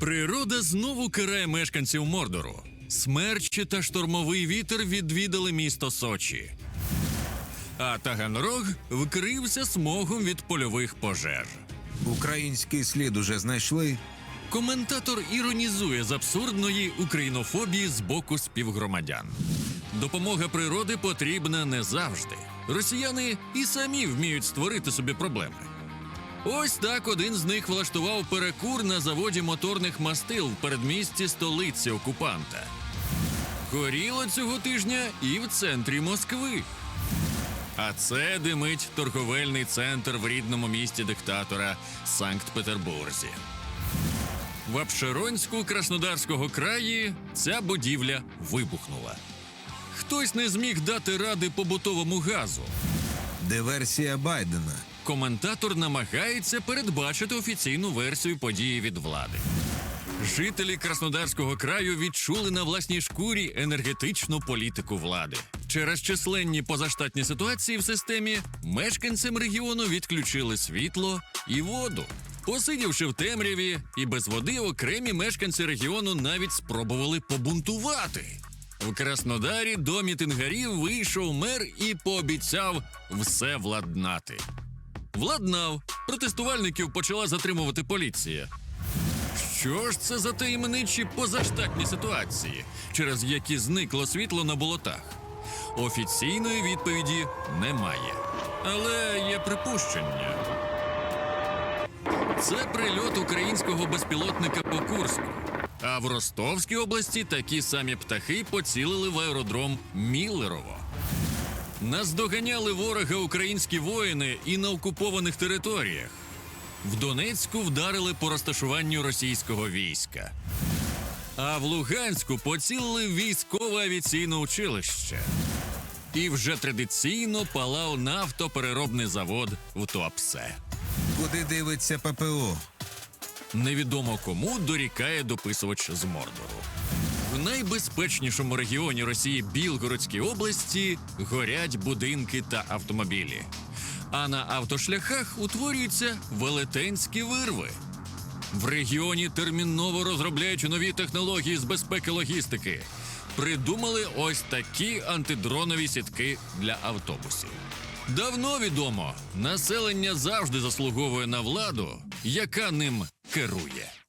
Природа знову карає мешканців Мордору. Смерчі та штормовий вітер відвідали місто Сочі. А Таганрог вкрився смогом від польових пожеж. Український слід уже знайшли. Коментатор іронізує з абсурдної українофобії з боку співгромадян. Допомога природи потрібна не завжди. Росіяни і самі вміють створити собі проблеми. Ось так один з них влаштував перекур на заводі моторних мастил в передмісті столиці окупанта. Горіло цього тижня і в центрі Москви. А це димить торговельний центр в рідному місті диктатора Санкт-Петербурзі. В Апшеронську Краснодарського краї ця будівля вибухнула. Хтось не зміг дати ради побутовому газу. Диверсія Байдена. Коментатор намагається передбачити офіційну версію події від влади. Жителі Краснодарського краю відчули на власній шкурі енергетичну політику влади. Через численні позаштатні ситуації в системі мешканцям регіону відключили світло і воду. Посидівши в темряві і без води, окремі мешканці регіону навіть спробували побунтувати. В Краснодарі до мітингарів вийшов мер і пообіцяв все владнати. Владнав. Протестувальників почала затримувати поліція. Що ж це за таємничі позаштатні ситуації, через які зникло світло на болотах? Офіційної відповіді немає. Але є припущення. Це прильот українського безпілотника по Курську. А в Ростовській області такі самі птахи поцілили в аеродром Міллерово. Наздоганяли ворога українські воїни і на окупованих територіях. В Донецьку вдарили по розташуванню російського війська. А в Луганську поцілили військове авіаційне училище. І вже традиційно палав нафтопереробний завод в Туапсе. Куди дивиться ППО? Невідомо кому дорікає дописувач з Мордору. В найбезпечнішому регіоні Росії Білгородській області горять будинки та автомобілі. А на автошляхах утворюються велетенські вирви. В регіоні терміново розробляють нові технології з безпеки логістики. Придумали ось такі антидронові сітки для автобусів. Давно відомо, населення завжди заслуговує на владу, яка ним керує.